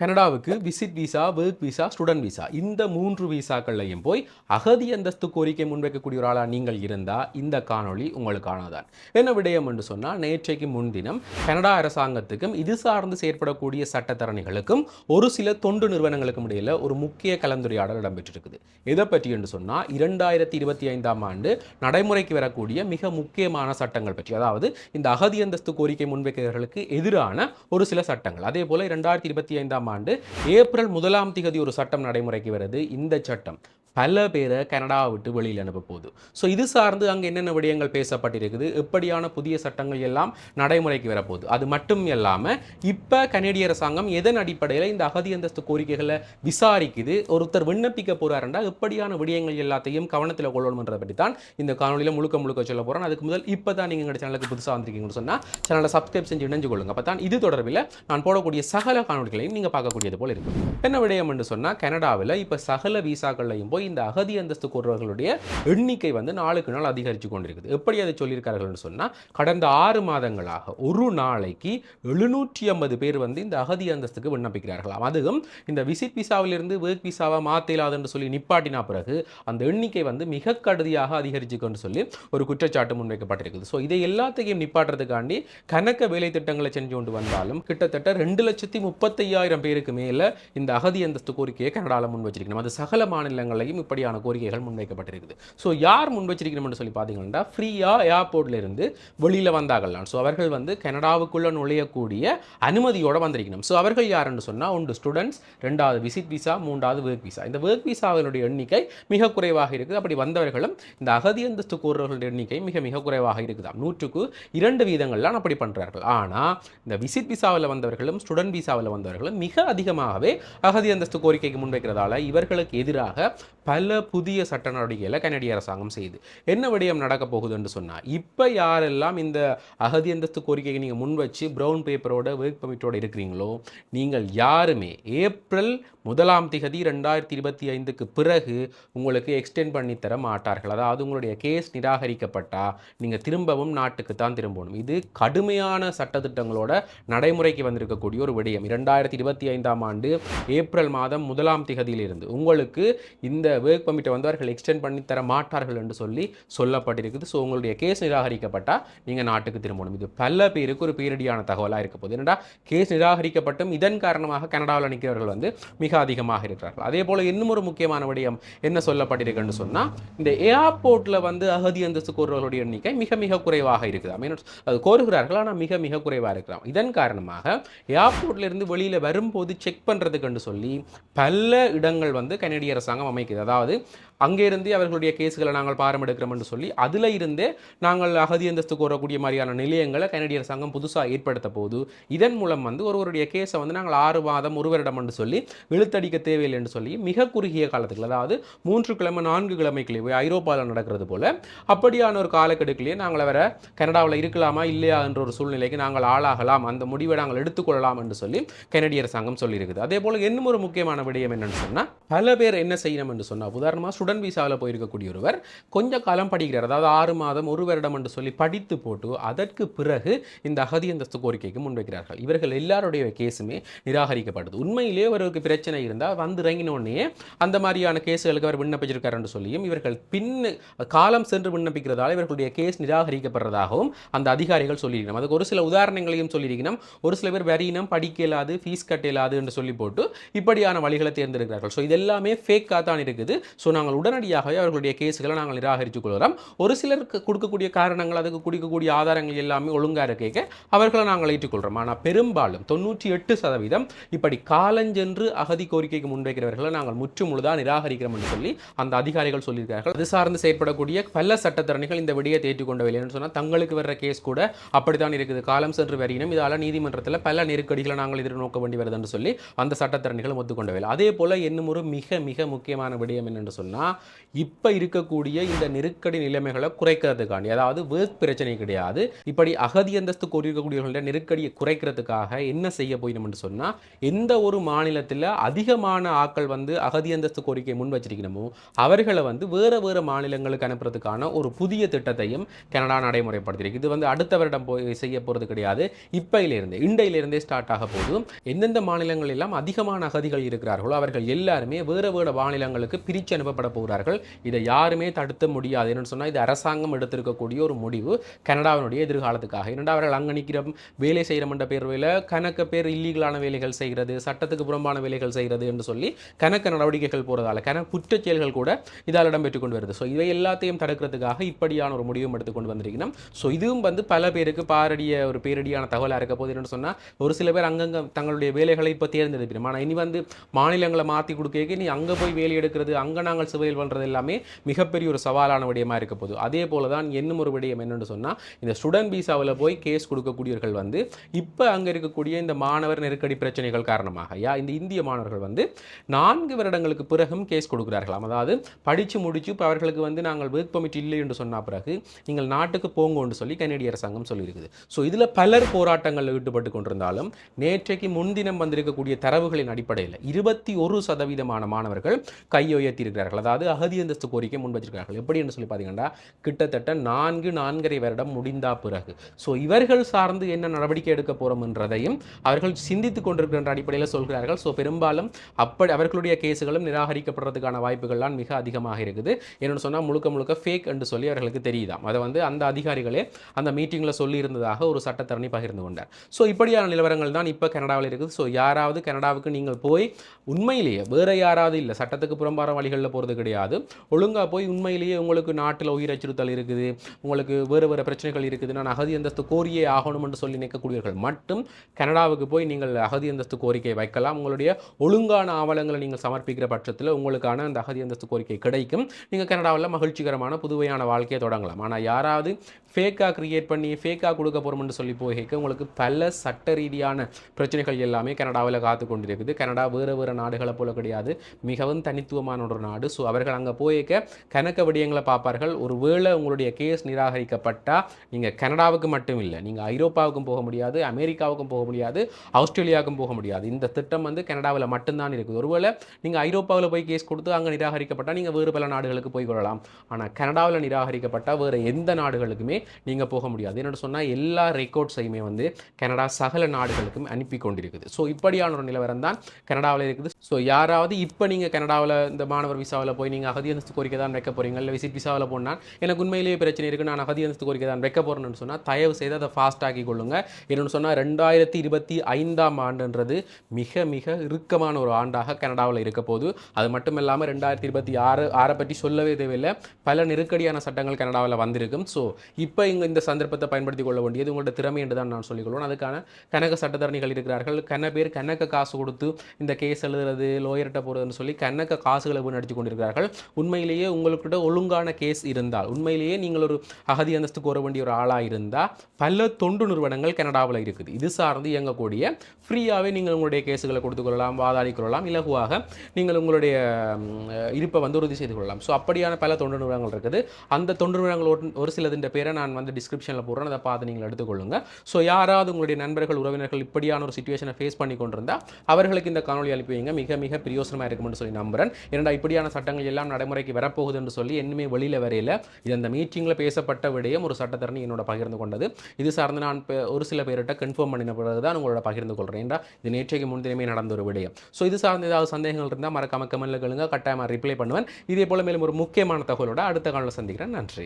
கனடாவுக்கு visit visa work visa student visa இந்த மூன்று விசாக்கள்லையும் போய் அகதி அந்தஸ்து கோரிக்கை முன்வைக்கக்கூடிய ஒரு ஆளாக நீங்கள் இருந்தால் இந்த காணொளி உங்களுக்கானதான் என்ன விடயம் என்று சொன்னால் நேற்றைக்கு முன்தினம் கனடா அரசாங்கத்துக்கும் இது சார்ந்து செயற்படக்கூடிய சட்டத்தரணிகளுக்கும் ஒரு சில தொண்டு நிறுவனங்களுக்கும் இடையில் ஒரு முக்கிய கலந்துரையாடல் இடம்பெற்றிருக்குது. எதை பற்றி என்று சொன்னால் இரண்டாயிரத்தி இருபத்தி ஐந்தாம் ஆண்டு நடைமுறைக்கு வரக்கூடிய மிக முக்கியமான சட்டங்கள் பற்றி. அதாவது இந்த அகதி அந்தஸ்து கோரிக்கை முன்வைக்கிறவர்களுக்கு எதிரான ஒரு சில சட்டங்கள். அதே போல் இரண்டாயிரத்தி இருபத்தி ஐந்தாம் ஆண்டு ஏப்ரல் முதலாம் திகதி ஒரு சட்டம் நடைமுறைக்கு வருது. இந்த சட்டம் பல பேரை கனடாவை விட்டு வெளியில் அனுப்ப போகுது. ஸோ இது சார்ந்து அங்கே என்னென்ன விடயங்கள் பேசப்பட்டிருக்குது? எப்படியான புதிய சட்டங்கள் எல்லாம் நடைமுறைக்கு வரப்போகுது? அது மட்டும் இல்லாமல் இப்போ கனேடிய அரசாங்கம் எதன் அடிப்படையில் இந்த அகதி அந்தஸ்து கோரிக்கைகளை விசாரிக்குது? ஒருத்தர் விண்ணப்பிக்க போறாருண்டா எப்படியான விடயங்கள் எல்லாத்தையும் கவனத்தில் கொள்ளணுன்றதை பற்றி தான் இந்த காணொலியில் முழுக்க முழுக்க சொல்ல போகிறோம் அதுக்கு முதல் இப்போ தான் நீங்கள் எங்கள் சேனலுக்கு புதுசாக வந்திருக்கீங்கன்னு சொன்னால் சேனலை சப்ஸ்கிரைப் செஞ்சு இணைஞ்சு கொள்ளுங்க. அப்போ தான் இது தொடர்பில் நான் போடக்கூடிய சகல காணொலிகளையும் நீங்கள் பார்க்கக்கூடியது போல இருக்கும் என்ன விடயம் என்று சொன்னால் கனடாவில் இப்போ சகல விசாக்கள்லையும் போய் இந்த அகதி அந்தஸ்து கோருவர்களுடைய எண்ணிக்கை வந்து நாளுக்கு நாள் அதிகரித்து கொண்டிருக்குது. எப்படி அதை சொல்லியிருக்கார்கள்னு சொன்னால் கடந்த ஆறு மாதங்களாக ஒரு நாளைக்கு எழுநூற்றி ஐம்பது பேர் வந்து இந்த அகதி அந்தஸ்துக்கு விண்ணப்பிக்கிறார்களாம் அதுவும் இந்த விசிட் விசாவிலிருந்து ஒர்க் விசாவை மாற்றலாதுன்னு சொல்லி நிப்பாட்டினா பிறகு அந்த எண்ணிக்கை வந்து மிக கடுதியாக அதிகரிச்சுக்கொண்டு சொல்லி ஒரு குற்றச்சாட்டு முன்வைக்கப்பட்டிருக்குது. ஸோ இதை எல்லாத்தையும் நிப்பாட்டுறதுக்காண்டி கணக்க வேலை திட்டங்களை செஞ்சு கொண்டு வந்தாலும் கிட்டத்தட்ட ரெண்டு லட்சத்தி முப்பத்தையாயிரம் பேருக்கு மேலே இந்த அகதி அந்தஸ்து கோரிக்கையை கனடாவில் முன் வச்சிருக்கணும். அது சகல மாநிலங்களையும் இப்படியான கோரிக்கைகள் முன்வைக்கப்பட்டிருக்குது. ஸோ யார் முன் வச்சிருக்கணும்னு சொல்லி பார்த்தீங்கன்னா ஃப்ரீயாக ஏர்போர்ட்லேருந்து வெளியில் வந்தாகலாம் ஸோ அவர்கள் வந்து கனடாவுக்குள்ளே நுழையக்கூடிய அனுமதியோட வந்திருக்கணும். ஸோ அவர்கள் யாருன்னு சொன்னால் ஒன்று ஸ்டூடெண்ட்ஸ் ரெண்டாவது விசிட் விசா மூன்றாவது ஒர்க் விசா இந்த ஒர்க் விசாவினுடைய எண்ணிக்கை மிக குறைவாக இருக்குது. அப்படி வந்தவர்களும் இந்த அகதி அந்தஸ்து கோருவர்களுடைய எண்ணிக்கை மிக மிக குறைவாக இருக்குதாம். நூற்றுக்கு இரண்டு வீதங்கள்லாம் அப்படி பண்ணுறார்கள் ஆனால் இந்த விசிட் விசாவில் வந்தவர்களும் ஸ்டூடெண்ட் விசாவில் வந்தவர்களும் மிக அதிகமாகவே அகதி அந்தஸ்து கோரிக்கைக்கு முன்வைக்கிறதால இவர்களுக்கு எதிராக பல புதிய சட்ட நடவடிக்கைகளை கனடிய அரசாங்கம் செய்யுது என்ன விடயம் நடக்க போகுதுன்னு சொன்னால் இப்போ யாரெல்லாம் இந்த அகதி அந்தஸ்து கோரிக்கையை நீங்கள் முன் வச்சு ப்ரௌன் பேப்பரோட ஒர்க் பர்மிட்டோட இருக்கிறீங்களோ நீங்கள் யாருமே ஏப்ரல் முதலாம் திகதி ரெண்டாயிரத்தி இருபத்தி ஐந்துக்கு பிறகு உங்களுக்கு எக்ஸ்டெண்ட் பண்ணி தர மாட்டார்கள். அதாவது உங்களுடைய கேஸ் நிராகரிக்கப்பட்டால் நீங்கள் திரும்பவும் நாட்டுக்கு தான் திரும்பணும். இது கடுமையான சட்டத்திட்டங்களோட நடைமுறைக்கு வந்திருக்கக்கூடிய ஒரு விடயம். இரண்டாயிரத்தி இருபத்தி ஐந்தாம் ஆண்டு ஏப்ரல் மாதம் முதலாம் திகதியிலிருந்து உங்களுக்கு இந்த ஒர்க் பர்மிட்டை வந்து அவர்கள் எக்ஸ்டெண்ட் பண்ணி தர மாட்டார்கள் என்று சொல்லி சொல்லப்பட்டிருக்குது. ஸோ உங்களுடைய கேஸ் நிராகரிக்கப்பட்டால் நீங்கள் நாட்டுக்கு திரும்பணும். இது பல பேருக்கு ஒரு பேரடியான தகவலாக இருக்க போகுது. என்னடா கேஸ் நிராகரிக்கப்பட்டும் இதன் காரணமாக கனடாவில் நிற்கிறவர்கள் வந்து மிக அதிகமாக இருக்கிறார்கள். அதே போல் இன்னும் ஒரு முக்கியமான விடயம் என்ன சொல்லப்பட்டிருக்குன்னு சொன்னால் இந்த ஏர்போர்ட்டில் வந்து அகதி அந்தஸ்து கோருவர்களுடைய எண்ணிக்கை மிக மிக குறைவாக இருக்குது. ஐ அது கோருகிறார்கள் ஆனால் மிக மிக குறைவாக இருக்கிறான் இதன் காரணமாக ஏர்போர்ட்லேருந்து வெளியில் வரும்போது செக் பண்ணுறதுக்குன்னு சொல்லி பல இடங்கள் வந்து கனடிய அரசாங்கம் அமைக்குது. அதாவது அங்கேருந்தே அவர்களுடைய கேஸுகளை நாங்கள் பாரம் எடுக்கிறோம் என்று சொல்லி அதில் இருந்தே நாங்கள் அகதி அந்தஸ்து கோரக்கூடிய மாதிரியான நிலையங்களை கனடிய சங்கம் புதுசாக ஏற்படுத்த போது இதன் மூலம் வந்து ஒருவருடைய கேஸை வந்து நாங்கள் ஆறு மாதம் ஒருவரிடம் என்று சொல்லி இழுத்தடிக்க தேவையில்லை என்று சொல்லி மிக குறுகிய காலத்துக்கு அதாவது மூன்று கிழமை நான்கு கிழமைக்குள்ளே போய் ஐரோப்பாவில் நடக்கிறது போல அப்படியான ஒரு காலக்கெடுக்கிலேயே நாங்கள் வர கனடாவில் இருக்கலாமா இல்லையா என்ற ஒரு சூழ்நிலைக்கு நாங்கள் ஆளாகலாம் அந்த முடிவை நாங்கள் எடுத்துக்கொள்ளலாம் என்று சொல்லி கனடியர் சங்கம் சொல்லியிருக்குது. அதே போல் இன்னும் ஒரு முக்கியமான விடயம் என்னென்னு சொன்னால் பல பேர் என்ன செய்யணும் என்று சொன்னால் உதாரணமாக ஸ்டூடெண்ட் விசாவில் போயிருக்கக்கூடிய ஒருவர் கொஞ்ச காலம் படிக்கிறார். அதாவது ஆறு மாதம் ஒரு வருடம் என்று சொல்லி படித்து போட்டு அதற்கு பிறகு இந்த அகதி அந்தஸ்து கோரிக்கைக்கு முன்வைக்கிறார்கள் இவர்கள் எல்லாருடைய கேஸுமே நிராகரிக்கப்படுது உண்மையிலே அவருக்கு பிரச்சனை இருந்தால் வந்து இறங்கினோடனே அந்த மாதிரியான கேஸுகளுக்கு அவர் விண்ணப்பிச்சிருக்கார் என்று சொல்லியும் இவர்கள் பின் காலம் சென்று விண்ணப்பிக்கிறதால இவர்களுடைய கேஸ் நிராகரிக்கப்படுறதாகவும் அந்த அதிகாரிகள் சொல்லியிருக்கணும். அதுக்கு ஒரு சில உதாரணங்களையும் சொல்லியிருக்கணும். ஒரு சில பேர் வரியினம் படிக்க இயலாது ஃபீஸ் கட்ட இயலாது என்று சொல்லி போட்டு இப்படியான வழிகளை தேர்ந்தெடுக்கிறார்கள். ஸோ இதெல்லாமே ஃபேக்காக தான் இருக்குது. ஸோ நாங்கள் உடனடியாகவே அவர்களுடைய கேஸுகளை நாங்கள் நிராகரித்துக் கொள்கிறோம். ஒரு சிலருக்கு கொடுக்கக்கூடிய காரணங்கள் அதுக்கு கொடுக்கக்கூடிய ஆதாரங்கள் எல்லாமே ஒழுங்காக இருக்க அவர்களை நாங்கள் ஏற்றுக்கொள்கிறோம். ஆனால் பெரும்பாலும் தொண்ணூற்றி எட்டு சதவீதம் இப்படி காலஞ்சென்று அகதி கோரிக்கைக்கு முன்வைக்கிறவர்களை நாங்கள் முற்றுமுழுதாக நிராகரிக்கிறோம் என்று சொல்லி அந்த அதிகாரிகள் சொல்லியிருக்கார்கள் அது சார்ந்து செயற்படக்கூடிய பல சட்டத்தரணிகள் இந்த விடியை ஏற்றுக்கொண்டவில்லைன்னு சொன்னால் தங்களுக்கு வர்ற கேஸ் கூட அப்படித்தான் இருக்குது. காலம் சென்று வரையினும் இதால் நீதிமன்றத்தில் பல நெருக்கடிகளை நாங்கள் எதிர்நோக்க வேண்டி வருதுன்னு சொல்லி அந்த சட்டத்தரணிகளும் ஒத்துக்கொண்டவில்லை அதே போல இன்னும் ஒரு மிக மிக முக்கியமான விடயம் என்னென்னு சொன்னால் இப்போ இருக்கக்கூடிய இந்த நெருக்கடி நிலைமைகளை குறைக்கிறதுக்காண்டி அதாவது வேர்க் பிரச்சனை கிடையாது. இப்படி அகதி அந்தஸ்து கோரிக்கக்கூடியவர்களோட நெருக்கடியை குறைக்கிறதுக்காக என்ன செய்ய போயினோம்னு சொன்னால் எந்த ஒரு மாநிலத்தில் அதிகமான ஆக்கள் வந்து அகதி அந்தஸ்து கோரிக்கை முன் வச்சிருக்கணுமோ அவர்களை வந்து வேறு வேறு மாநிலங்களுக்கு அனுப்புறதுக்கான ஒரு புதிய திட்டத்தையும் கனடா நடைமுறைப்படுத்தியிருக்கு. இது வந்து அடுத்த வருடம் போய் செய்ய போகிறது கிடையாது. இப்பையிலிருந்து இண்டையிலிருந்தே ஸ்டார்ட் ஆக போதும். எந்தெந்த மாநிலங்கள் எல்லாம் அதிகமான அகதிகள் இருக்கிறார்களோ அவர்கள் எல்லாருமே வேறு வேறு மாநிலங்களுக்கு பிரித்து அனுப்பப்பட போகிறார்கள். இதை யாருமே தடுத்த முடியாது. என்னன்னு சொன்னால் இது அரசாங்கம் எடுத்திருக்கக்கூடிய ஒரு முடிவு. கனடாவினுடைய எதிர்காலத்துக்காக. இரண்டாவது அவர்கள் அங்கே நிற்கிற வேலை செய்கிறமன்ற பேர்வையில் கணக்க பேர் இல்லீகலான வேலைகள் செய்கிறது சட்டத்துக்கு புறம்பான வேலைகள் செய்கிறது என்று சொல்லி கணக்க நடவடிக்கைகள் போகிறதால கண குற்றச் செயல்கள் கூட இதால் இடம்பெற்று கொண்டு வருது. ஸோ இவை எல்லாத்தையும் தடுக்கிறதுக்காக இப்படியான ஒரு முடிவும் எடுத்து கொண்டு வந்திருக்கணும். ஸோ இதுவும் வந்து பல பேருக்கு பாரடிய ஒரு பேரடியான தகவலாக இருக்க போது என்னென்னு சொன்னால் ஒரு சில பேர் அங்கங்கே தங்களுடைய வேலைகளை இப்போ தேர்ந்தெடுக்கணும் ஆனால் இனி வந்து மாநிலங்களை மாற்றி கொடுக்க நீ அங்கே போய் வேலை எடுக்கிறது அங்கே நாங்கள் சிவையில் பண்ணுறது எல்லாமே மிகப்பெரிய ஒரு சவாலான விடயமாக இருக்க போகுது. அதே போல தான் இன்னும் ஒரு விடயம் என்னென்னு சொன்னால் இந்த ஸ்டூடெண்ட் விசாவில் போய் கேஸ் கொடுக்கக்கூடியவர்கள் வந்து இப்போ அங்கே இருக்கக்கூடிய இந்த மாணவர் நெருக்கடி பிரச்சனைகள் காரணமாக யா இந்த இந்திய மாணவர்கள் வந்து நான்கு வருடங்களுக்கு பிறகும் கேஸ் கொடுக்குறார்களாம். அதாவது படித்து முடித்து இப்போ அவர்களுக்கு வந்து நாங்கள் ஒர்க் பர்மிட் இல்லை என்று சொன்ன பிறகு நீங்கள் நாட்டுக்கு போங்கன்னு சொல்லி கனடிய அரசாங்கம் சொல்லியிருக்குது. ஸோ இதில் பலர் போராட்டங்களில் ஈடுபட்டு கொண்டிருந்தாலும் நேற்றைக்கு முன்தினம் வந்திருக்கக்கூடிய தரவுகளின் அடிப்படையில் இருபத்தி ஒரு சதவீதமான மாணவர்கள் உயர்த்தியிருக்கிறார்கள் அதாவது அகதி அந்தஸ்து கோரிக்கை முன்வச்சிருக்கிறார்கள் எப்படி என்று சொல்லி பார்த்தீங்கன்னா கிட்டத்தட்ட நான்கு நான்கரை வருடம் முடிந்தா பிறகு. ஸோ இவர்கள் சார்ந்து என்ன நடவடிக்கை எடுக்க போகிறோம்ன்றதையும் அவர்கள் சிந்தித்துக் கொண்டிருக்கின்ற அடிப்படையில் சொல்கிறார்கள். ஸோ பெரும்பாலும் அப்படி அவர்களுடைய கேஸுகளும் நிராகரிக்கப்படுறதுக்கான வாய்ப்புகள்லாம் மிக அதிகமாக இருக்குது. என்னென்னு சொன்னால் முழுக்க முழுக்க ஃபேக் என்று சொல்லி அவர்களுக்கு தெரியுதாம். அதை வந்து அந்த அதிகாரிகளே அந்த மீட்டிங்கில் சொல்லியிருந்ததாக ஒரு சட்டத்தரணி பகிர்ந்து கொண்டார். ஸோ இப்படியான நிலவரங்கள் தான் இப்போ கனடாவில் இருக்குது. ஸோ யாராவது கனடாவுக்கு நீங்கள் போய் உண்மையிலேயே வேறு யாராவது இல்லை சட்டத்துக்கு புறம்பார புறம்பான வழிகளில் போகிறது கிடையாது. ஒழுங்காக போய் உண்மையிலேயே உங்களுக்கு நாட்டில் உயிர் அச்சுறுத்தல் இருக்குது உங்களுக்கு வேறு வேறு பிரச்சனைகள் இருக்குது நான் அகதி அந்தஸ்து கோரியே ஆகணும்னு சொல்லி நிற்கக்கூடியவர்கள் மட்டும் கனடாவுக்கு போய் நீங்கள் அகதி அந்தஸ்து கோரிக்கை வைக்கலாம். உங்களுடைய ஒழுங்கான ஆவணங்களை நீங்கள் சமர்ப்பிக்கிற பட்சத்தில் உங்களுக்கான அந்த அகதி அந்தஸ்து கோரிக்கை கிடைக்கும். நீங்கள் கனடாவில் மகிழ்ச்சிகரமான புதுவையான வாழ்க்கையை தொடங்கலாம். ஆனால் யாராவது ஃபேக்காக கிரியேட் பண்ணி ஃபேக்காக கொடுக்க போகிறோம்னு சொல்லி போய்க்க உங்களுக்கு பல சட்ட ரீதியான பிரச்சனைகள் எல்லாமே கனடாவில் காத்து கொண்டிருக்குது. கனடா வேறு வேறு நாடுகளை போல கிடையாது. மிகவும் தனித்துவமான ஒரு நாடு. ஸோ அவர்கள் அங்கே போயிருக்க கணக்க விடயங்களை பார்ப்பார்கள். ஒருவேளை உங்களுடைய கேஸ் நிராகரிக்கப்பட்டால் நீங்கள் கனடாவுக்கு மட்டும் இல்லை நீங்கள் ஐரோப்பாவுக்கும் போக முடியாது அமெரிக்காவுக்கும் போக முடியாது ஆஸ்திரேலியாவுக்கும் போக முடியாது. இந்த திட்டம் வந்து கனடாவில் மட்டும்தான் இருக்குது. ஒருவேளை நீங்கள் ஐரோப்பாவில் போய் கேஸ் கொடுத்து அங்கே நிராகரிக்கப்பட்டால் நீங்கள் வேறு பல நாடுகளுக்கு போய் கொள்ளலாம். ஆனால் கனடாவில் நிராகரிக்கப்பட்டால் வேறு எந்த நாடுகளுக்குமே நீங்கள் போக முடியாது. என்னோட சொன்னால் எல்லா ரெக்கார்ட்ஸையுமே வந்து கனடா சகல நாடுகளுக்கும் அனுப்பி கொண்டிருக்குது. ஸோ இப்படியான ஒரு நிலவரம் தான் கனடாவில் இருக்குது. ஸோ யாராவது இப்போ நீங்கள் கனடாவில் இந்த மாணவர் விசாவில் போய் நீங்கள் அகதி அந்தஸ்து கோரிக்கை தான் வைக்க போகிறீங்க இல்லை விசிட் விசாவில் போனால் எனக்கு உண்மையிலேயே பிரச்சனை இருக்குது நான் அகதி அந்தஸ்து கோரிக்கை தான் வைக்க போகிறேன்னு சொன்னால் தயவு செய்து அதை ஃபாஸ்ட் ஆக்கி கொள்ளுங்க. என்னென்னு சொன்னால் ரெண்டாயிரத்தி இருபத்தி ஐந்தாம் ஆண்டுன்றது மிக மிக இறுக்கமான ஒரு ஆண்டாக கனடாவில் இருக்க போது. அது மட்டும் இல்லாமல் ரெண்டாயிரத்தி இருபத்தி ஆறு ஆறை பற்றி சொல்லவே தேவையில்லை. பல நெருக்கடியான சட்டங்கள் கனடாவில் வந்திருக்கும். ஸோ இப்போ இங்கே இந்த சந்தர்ப்பத்தை பயன்படுத்தி கொள்ள வேண்டியது உங்களோட திறமை என்று தான் நான் சொல்லிக்கொள்வோம் அதுக்கான கணக்கு சட்டத்தரணிகள் இருக்கிறார்கள். கன பேர் கணக்க காசு கொடுத்து இந்த கேஸ் எழுதுறது லோயர்கிட்ட போகிறதுன்னு சொல்லி கணக்க காசுகளை வீணடித்து கொண்டிருக்கிறார்கள். உண்மையிலேயே உங்கள்கிட்ட ஒழுங்கான கேஸ் இருந்தால் உண்மையிலேயே நீங்கள் ஒரு அகதி அந்தஸ்து கோர வேண்டிய ஒரு ஆளாக இருந்தால் பல தொண்டு நிறுவனங்கள் கனடாவில் இருக்குது. இது சார்ந்து இயங்கக்கூடிய ஃப்ரீயாகவே நீங்கள் உங்களுடைய கேஸுகளை கொடுத்துக்கொள்ளலாம் வாதாடி கொள்ளலாம் இலகுவாக நீங்கள் உங்களுடைய இருப்பை வந்து உறுதி செய்து கொள்ளலாம். ஸோ அப்படியான பல தொண்டு நிறுவனங்கள் இருக்குது. அந்த தொண்டு நிறுவனங்கள் ஒரு- ஒரு சிலதின் பேரை நான் வந்து டிஸ்கிரிப்ஷனில் போடுறேன். அதை பார்த்து நீங்கள் எடுத்துக்கொள்ளுங்க. ஸோ யாராவது உங்களுடைய நண்பர்கள் உறவினர்கள் இப்படியான ஒரு சுச்சுவேஷனை ஃபேஸ் பண்ணி கொண்டிருந்தால் அவர்களுக்கு இந்த காணொலி அனுப்பி வைங்க மிக மிக பிரயோசனமாக இருக்கும்னு சொல்லி நம்புறேன். ஏன்டா இப்படியான சட்டங்கள் எல்லாம் நடைமுறைக்கு வரப்போகுது என்று சொல்லி என்னுமே வெளியில் வரையில் இது அந்த மீட்டிங்கில் பேசப்பட்ட விடயம் ஒரு சட்டத்தரணி என்னோட பகிர்ந்து கொண்டது. இது சார்ந்து நான் ஒரு சில பேர்கிட்ட கன்ஃபார்ம் பண்ணின பிறகு தான் உங்களோட பகிர்ந்து கொள்கிறேன் ஏன்டா இது நேற்றைக்கு முன்தினமே நடந்த ஒரு விடயம். ஸோ இது சார்ந்து ஏதாவது சந்தேகங்கள் இருந்தால் மறக்காம கமெண்ட்ல கேளுங்க. கட்டாயமாக ரிப்ளை பண்ணுவேன். இதே போல மேலும் ஒரு முக்கியமான தகவலோட அடுத்த காலில் சந்திக்கிறேன். நன்றி.